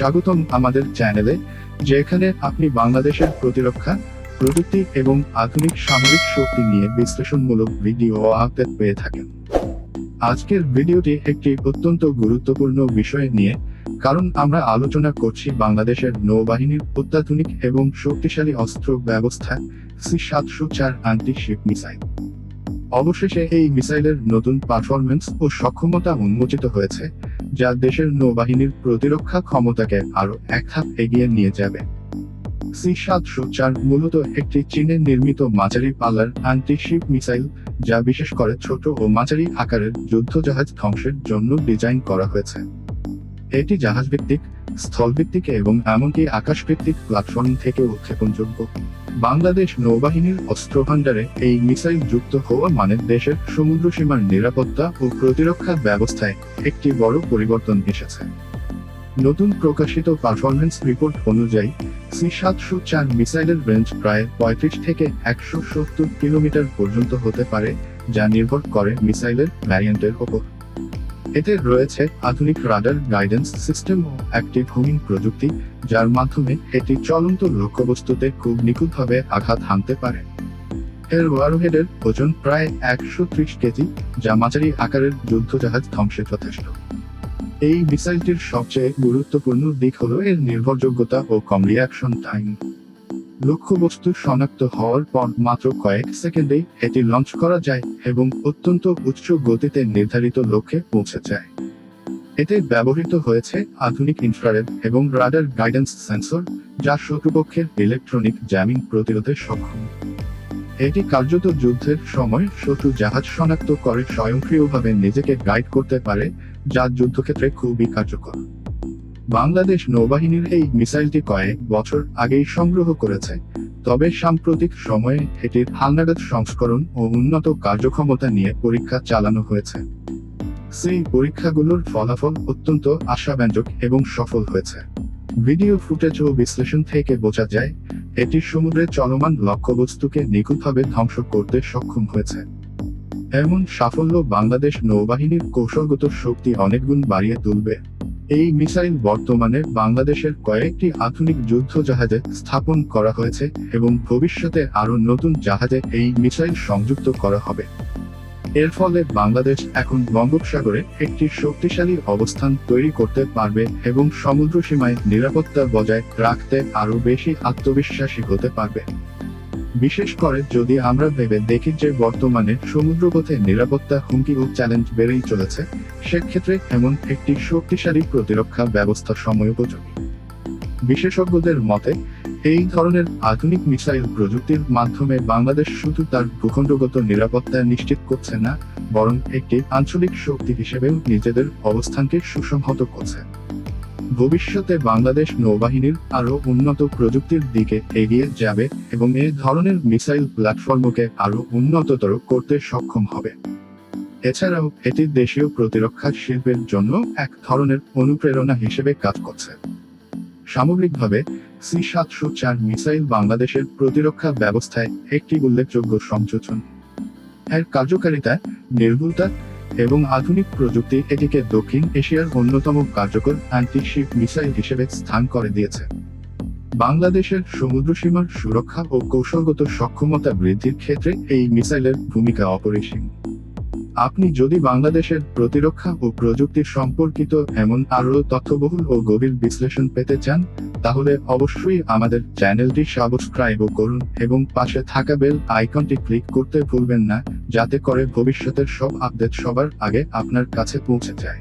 স্বাগতম আমাদের চ্যানেলে, যেখানে আপনি বাংলাদেশের প্রতিরক্ষা, প্রযুক্তি এবং আধুনিক সামরিক শক্তি নিয়ে বিশ্লেষণমূলক ভিডিও আপডেট পেয়ে থাকেন। আজকের ভিডিওটি একটি অত্যন্ত গুরুত্বপূর্ণ বিষয় নিয়ে, কারণ আমরা আলোচনা করছি বাংলাদেশের নৌবাহিনীর অত্যাধুনিক এবং শক্তিশালী অস্ত্র ব্যবস্থা সি সাতশো চার আন্টি শিপ মিসাইল। অবশেষে এই মিসাইলের নতুন পারফরমেন্স ও সক্ষমতা উন্মোচিত হয়েছে, যা দেশের নৌবাহিনীর প্রতিরক্ষা ক্ষমতাকে আরও এক ধাপ এগিয়ে নিয়ে যাবে। সি সাতশো চার মূলত একটি চীনে নির্মিত মাঝারি পাল্লার অ্যান্টি শিপ মিসাইল, যা বিশেষ করে ছোট ও মাঝারি আকারের যুদ্ধজাহাজ ধ্বংসের জন্য ডিজাইন করা হয়েছে। এটি জাহাজ জাহাজভিত্তিক, স্থলভিত্তিক এবং এমনকি আকাশভিত্তিক প্ল্যাটফর্ম থেকে উৎক্ষেপণযোগ্য। বাংলাদেশ নৌবাহিনীর অস্ত্র ভাণ্ডারে এই মিসাইল যুক্ত হওয়া মানে দেশের সমুদ্র সীমার নিরাপত্তা ও প্রতিরক্ষা ব্যবস্থায় একটি বড় পরিবর্তন এসেছে। নতুন প্রকাশিত পারফরমেন্স রিপোর্ট অনুযায়ী সি সাতশো চার মিসাইলের রেঞ্জ প্রায় পঁয়ত্রিশ থেকে একশো সত্তর কিলোমিটার পর্যন্ত হতে পারে, যা নির্ভর করে মিসাইলের ভ্যারিয়েন্টের ওপর। এতে রয়েছে আধুনিক রাডার গাইডেন্স সিস্টেম ও অ্যাক্টিভ হোমিং প্রযুক্তি, যার মাধ্যমে এটি চলন্ত লক্ষ্যবস্তুতে খুব নিখুঁতভাবে আঘাত হানতে পারে। এর ওয়ারহেডের ওজন প্রায় একশো ত্রিশ কেজি, যা মাঝারি আকারের যুদ্ধজাহাজ ধ্বংসে যথেষ্ট। এই মিসাইলটির সবচেয়ে গুরুত্বপূর্ণ দিক হল এর নির্ভরযোগ্যতা ও কম রিয়াকশন টাইম লক্ষ্যবস্তু শনাক্ত হওয়ার পর মাত্র কয়েক সেকেন্ডেই এটি লঞ্চ করা যায় এবং অত্যন্ত উচ্চ গতিতে নির্ধারিত লক্ষ্যে পৌঁছে যায়। এতে ব্যবহৃত হয়েছে আধুনিক ইনফ্রারেড এবং রাডার গাইডেন্স সেন্সর যা শত্রুপক্ষের ইলেকট্রনিক জ্যামিং প্রতিরোধে সক্ষম। এটি কার্যত যুদ্ধের সময় শত্রু জাহাজ শনাক্ত করে স্বয়ংক্রিয়ভাবে নিজেকে গাইড করতে পারে, যা যুদ্ধক্ষেত্রে খুবই কার্যকর। বাংলাদেশ নৌবাহিনীর এই মিসাইলটি কয়েক বছর আগেই সংগ্রহ করেছে। তবে সাম্প্রতিক সময়ে এটির হালনাগাদ সংস্করণ ও উন্নত কার্যক্ষমতা নিয়ে পরীক্ষা চালানো হয়েছে। সেই পরীক্ষাগুলোর ফলাফল অত্যন্ত আশাব্যঞ্জক এবং সফল হয়েছে। ভিডিও ফুটেজ ও বিশ্লেষণ থেকে বোঝা যায়, এটি সমুদ্রে চলমান লক্ষ্যবস্তুকে নিখুঁতভাবে ধ্বংস করতে সক্ষম হয়েছে। এমন সাফল্য বাংলাদেশ নৌবাহিনীর কৌশলগত শক্তি অনেকগুণ বাড়িয়ে তুলবে। এই মিসাইল বর্তমানে বাংলাদেশের কয়েকটি আধুনিক যুদ্ধ জাহাজে স্থাপন করা হয়েছে এবং ভবিষ্যতে আরও নতুন জাহাজে এই মিসাইল সংযুক্ত করা হবে। এর ফলে বাংলাদেশ এখন বঙ্গোপসাগরে একটি শক্তিশালী অবস্থান তৈরি করতে পারবে এবং সমুদ্র সীমায় নিরাপত্তা বজায় রাখতে আরও বেশি আত্মবিশ্বাসী হতে পারবে। বিশেষ করে যদি আমরা ভেবে দেখি যে বর্তমানে সমুদ্রপথে নিরাপত্তা হুমকি ও চ্যালেঞ্জ বেড়েই চলেছে, সেক্ষেত্রে এমন একটি শক্তিশালী প্রতিরক্ষা ব্যবস্থা সময়োপযোগী বিশেষজ্ঞদের মতে, এই ধরনের আধুনিক মিসাইল প্রযুক্তির মাধ্যমে বাংলাদেশ শুধু তার ভূখণ্ডগত নিরাপত্তা নিশ্চিত করছে না, বরং একটি আঞ্চলিক শক্তি হিসেবেও নিজেদের অবস্থানকে সুসংহত করছে। ভবিষ্যতে বাংলাদেশ নৌবাহিনীর আরও উন্নত প্রযুক্তির দিকে এগিয়ে যাবে এবং এ ধরনের মিসাইল প্ল্যাটফর্মকে আরও উন্নততর করতে সক্ষম হবে। এছাড়াও, এটি দেশীয় প্রতিরক্ষা শিল্পের জন্য এক ধরনের অনুপ্রেরণা হিসেবে কাজ করছে। সামগ্রিকভাবে, সি সাতশো চার মিসাইল বাংলাদেশের প্রতিরক্ষা ব্যবস্থায় একটি উল্লেখযোগ্য সংযোজন। এর কার্যকারিতা, নির্ভুলতা এবং আধুনিক প্রযুক্তি এটিকে দক্ষিণ এশিয়ার অন্যতম কার্যকর অ্যান্টি শিপ মিসাইল হিসেবে স্থান করে দিয়েছে। বাংলাদেশের সমুদ্র সীমার সুরক্ষা ও কৌশলগত সক্ষমতা বৃদ্ধির ক্ষেত্রে এই মিসাইলের ভূমিকা অপরিসীম। আপনি যদি বাংলাদেশের প্রতিরক্ষা ও প্রযুক্তির সম্পর্কিত এমন আরও তথ্যবহুল ও গভীর বিশ্লেষণ পেতে চান, তাহলে অবশ্যই আমাদের চ্যানেলটি সাবস্ক্রাইব করুন এবং পাশে থাকা বেল আইকনটি ক্লিক করতে ভুলবেন না। যাতে করে ভবিষ্যতের সব আপডেট সবার আগে আপনার কাছে পৌঁছে যায়।